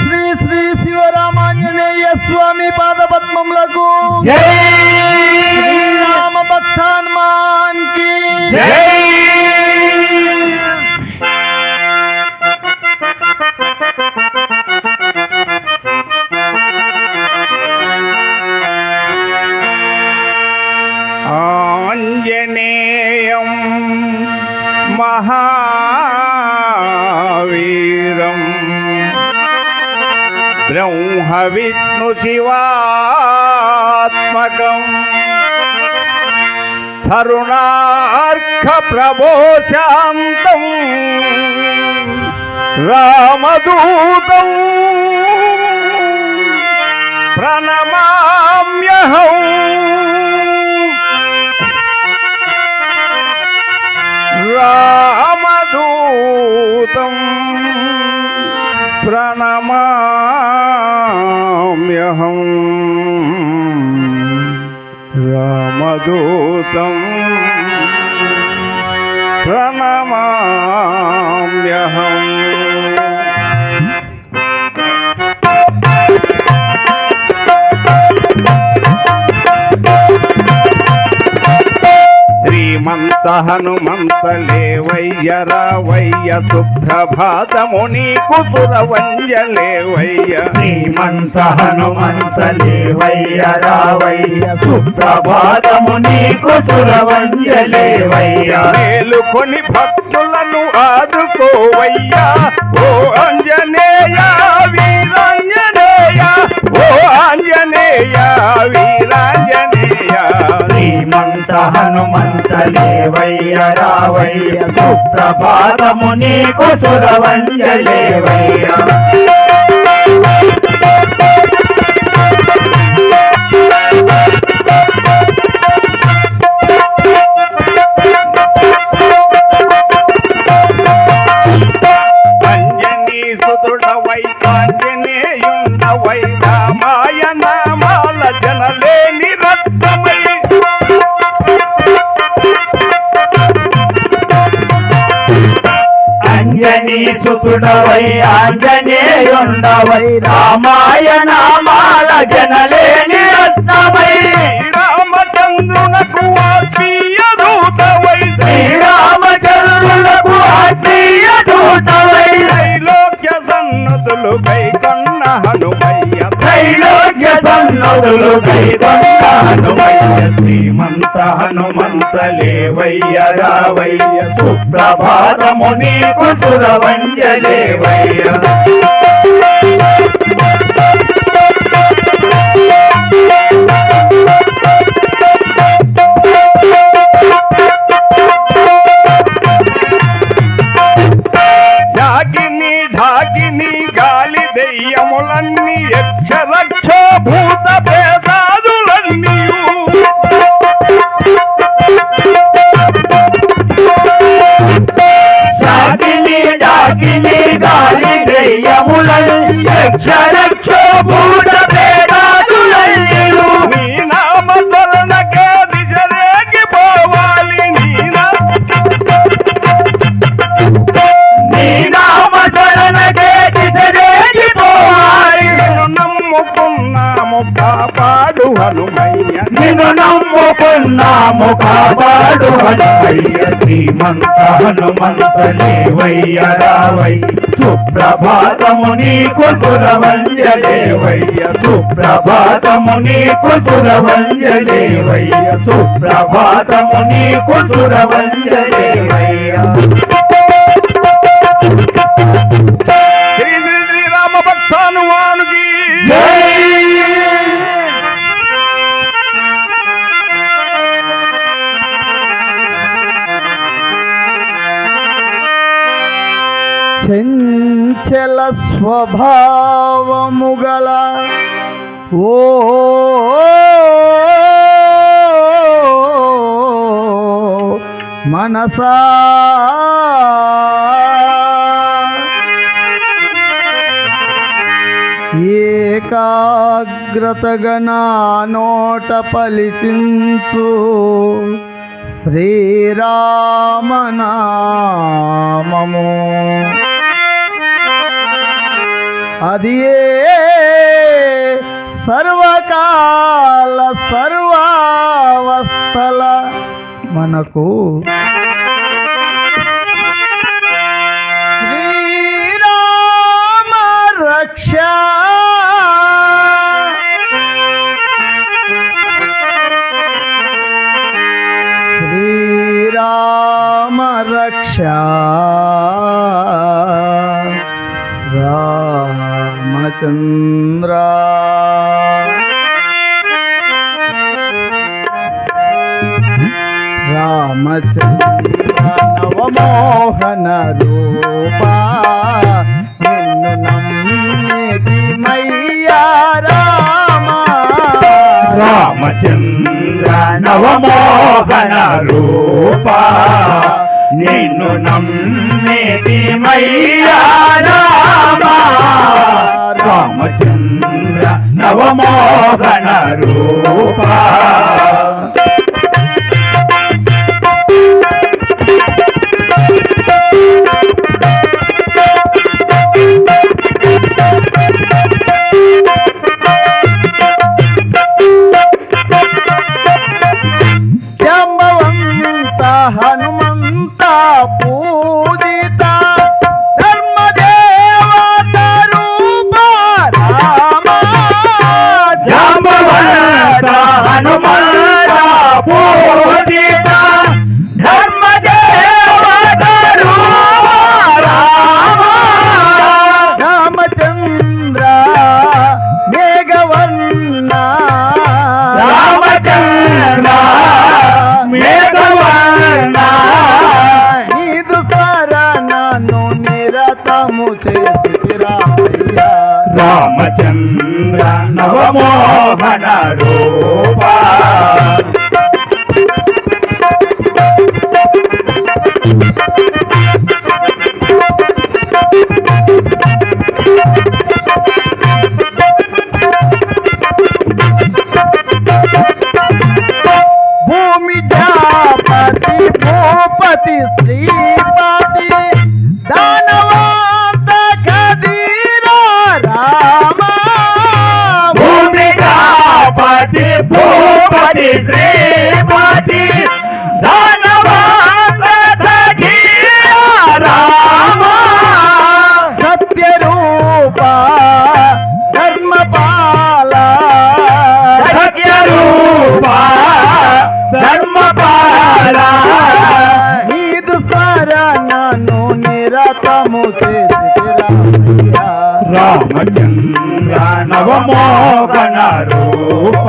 శ్రీ శ్రీ శివరామాంజనేయ స్వామి పాదపద్మములకు జై తరుణార్క ప్రభోశాంతం రామదూతం ప్రణమామ్యహం. రా శ్రీమంత హనుమంత లేవయ్య రావయ్య సుప్రభాతము నీకు సురవంజలేవయ్య శ్రీమంత హనుమంత లేవయ్య రావయ్య సుప్రభాతము నీకు సురవంజలేవయ్య మేలుకొని భక్తులను ఆదుకోవయ్యా. ఓ అంజనేయ వీరాంజనేయ ఓ ఆంజనేయ వీరాంజనేయ. శ్రీమంత హనుమంత లేవయ్య రావయ్య సుప్రభాతము నీకు సురవంజలేవయ్య అంజనీ సుతుడవై ఆంజనేయుండవై. రామాయణ మాల జనలేని రత్నమై. శ్రీరామచంద్రునకు నదులు కైకొన్న హనుమయ్య శ్రీమంత హనుమంత లేవయ్య రావయ్య సుప్రభాతము నీకు సురవంజ లేవయ్య ఢాకిని గాలి దెయ్యములన్నీ యక్ష రక్ష భూత కాపాడు హనుమయ్య నిన్ను నమ్ముకున్నాము కాపాడు హనుమయ్య శ్రీమంత హనుమంత లేవయ్య రావయ్య సుప్రభాతము నీకు సురవంజలేవయ్య సుప్రభాతము నీకు సురవంజలేవయ్య సుప్రభాతము నీకు సురవంజలేవయ్య శ్రీ శ్రీ శ్రీరామ భక్తానువానుకి చంచల స్వభావము గల ఓ మనసా. ఏకాగ్ర ఏకాగ్రతగా నా నోట పలికించు శ్రీరామనామము. అది సర్వకాల సర్వావస్థల మనకు నవమోహన రూప నిన్ను నమ్మేది మయ్యా రామచంద్ర నవమోహన రూపా. నిన్ను నమ్మేది మయ్యా రామచంద్ర నవమోహన రామచంద్ర నవమోహన రూప నిరతము చేసి రామయ్య. రామచంద్ర నవమోహన రూప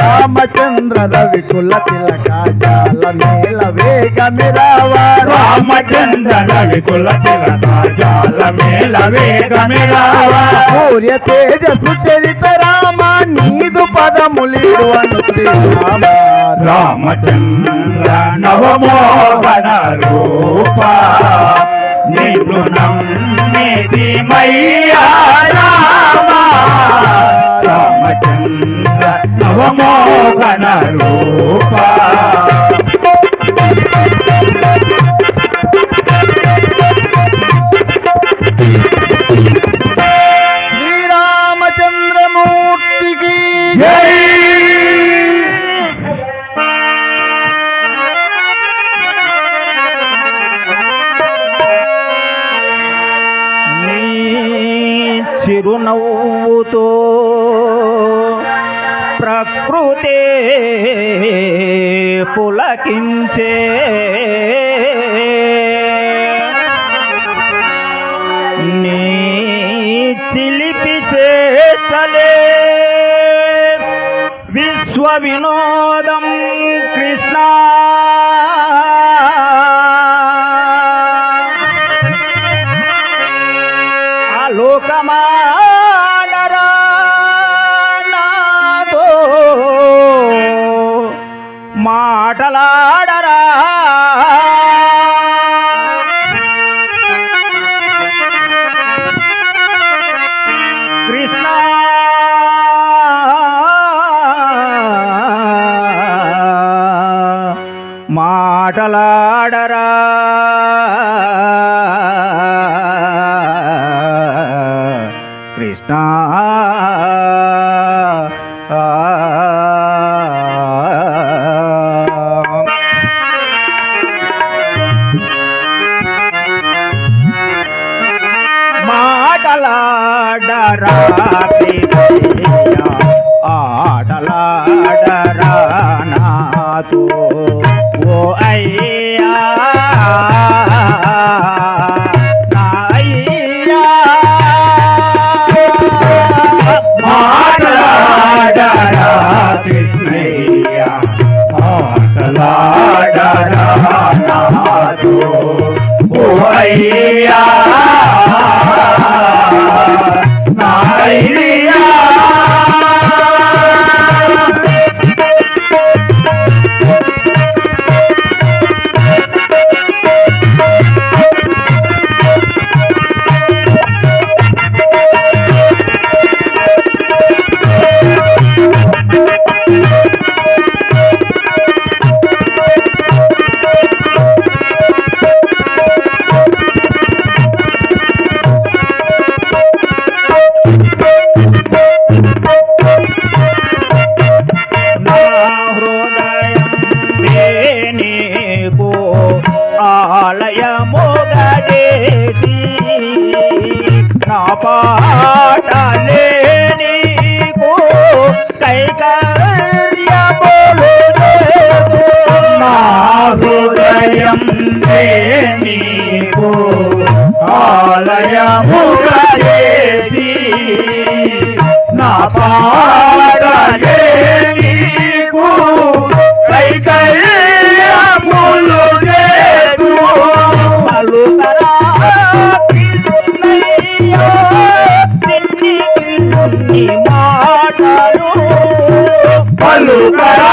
రామచంద్ర రవికుల తిలక జాల మేల వేగమిరావా రామచంద్ర రవికుల తిలక జాల మేల వేగమిరావా సూర్య తేజ సుచరిత రామ నీదు పదములిడు అను శ్రీరామ. రామచంద్ర నవమోహన రూప నిన్ను నమ్మేది మయ్యా రామ. రామచంద్ర నవమోహన பதம் கிருஷ்ணா 答。ఓ ఆలయముగా నా పాడలే నీకు కైకయ్యములు చేతు పలుకరా కృష్ణయ్య, నిన్నికి నున్ని మాటలు పలుకరా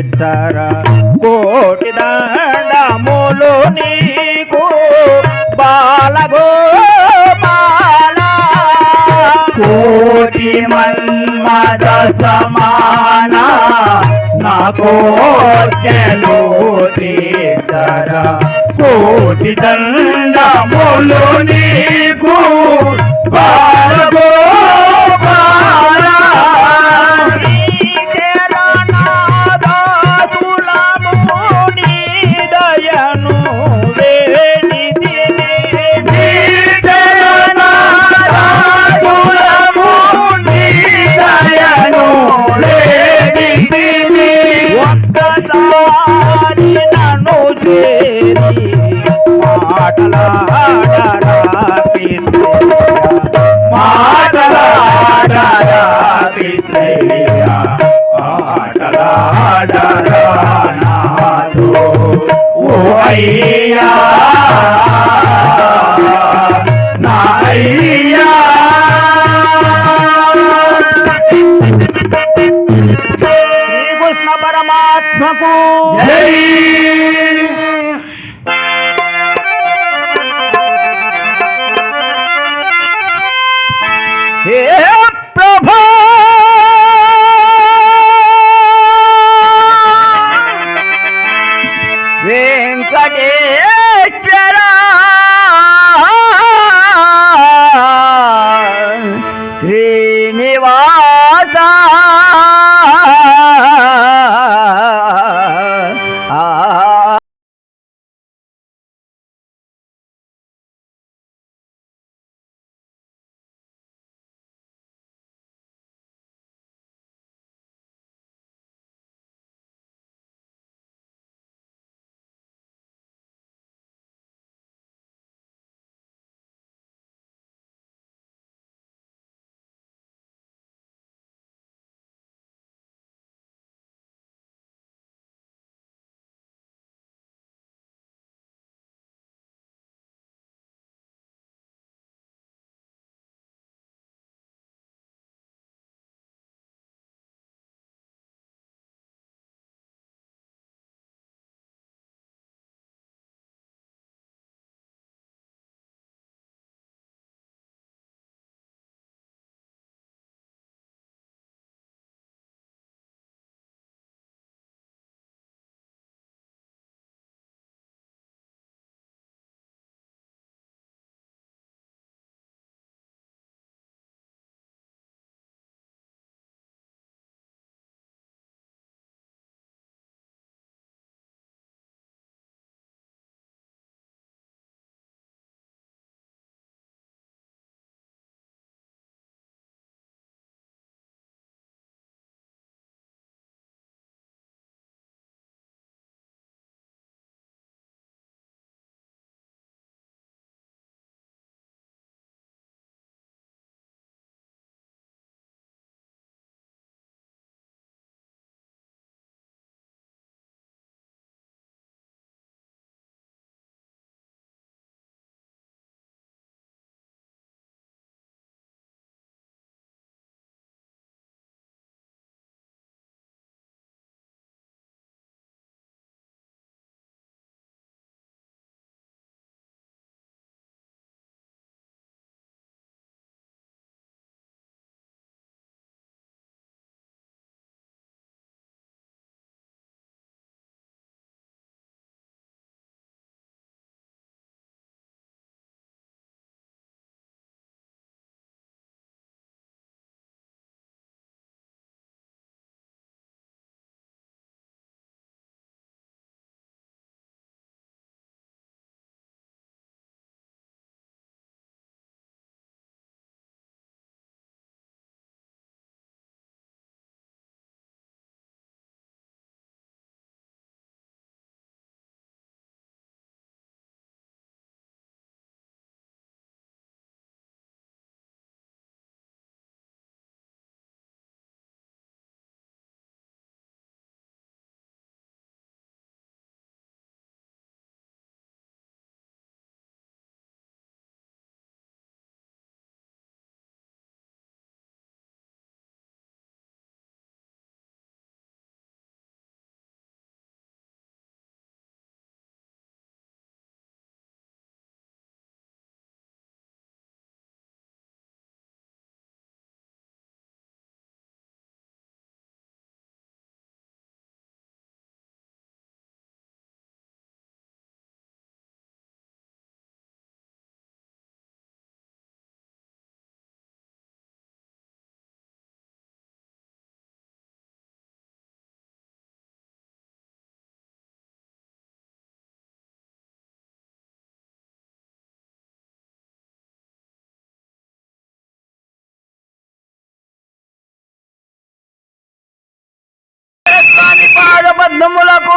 తీర్చర కోటి దండములు నీకు బాలగోపాల. కోటి మన్మద సమాన నా కోర్కెలు తీర్చర కోటి దండములు నీకు బాలగోపాల మాటలాడరా కృష్ణయ్య, ఆటలాడరా నాతో ఓ అయ్యా నా అయ్యా శ్రీకృష్ణ పరమాత్మకు. జై. வெங்கடேஸ்வர ஸ்ரீனிவாசா. అద్దములకు